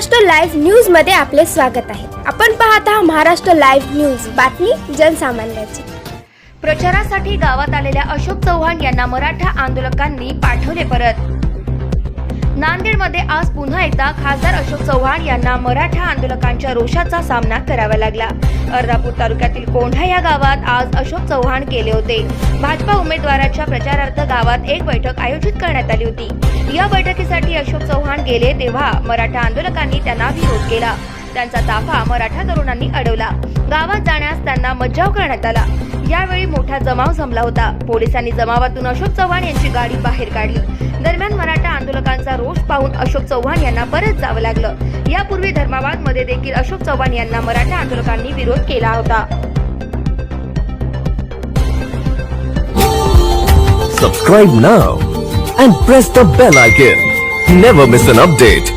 Maharashtra live न्यूजमध्ये आपले स्वागत आहे. आपण पाहत आहात महाराष्ट्र लाईव्ह न्यूज. बातमी जनसामान्याची. प्रचारासाठी गावात आलेल्या अशोक चव्हाण यांना मराठा आंदोलकांनी पाठवले परत. नांदेडमध्ये आज पुन्हा एकदा खासदार अशोक चव्हाण यांना मराठा आंदोलकांच्या रोषाचा सामना करावा लागला. अर्धापूर तालुक्यातील कोंढा या गावात आज अशोक चव्हाण गेले होते. भाजपा उमेदवाराच्या प्रचारार्थ गावात एक बैठक आयोजित करण्यात आली होती. या बैठकीसाठी अशोक चव्हाण गेले तेव्हा मराठा आंदोलकांनी त्यांना विरोध केला. त्यांचा ताफा मराठा तरुणांनी अडवला. गावात जाण्यास त्यांना मज्जाव करण्यात आला. यावेळी मोठा जमाव जमला होता. पोलिसांनी जमावातून अशोक चव्हाण यांची गाडी बाहेर काढली. दरम्यान मराठा आंदोलकांचा रोष पाहून अशोक चव्हाण यांना परत जावं लागलं यापूर्वी धर्माबादमध्ये देखील अशोक चव्हाण यांना मराठा आंदोलकांनी विरोध केला होता Subscribe now and press the bell icon. Never miss an update.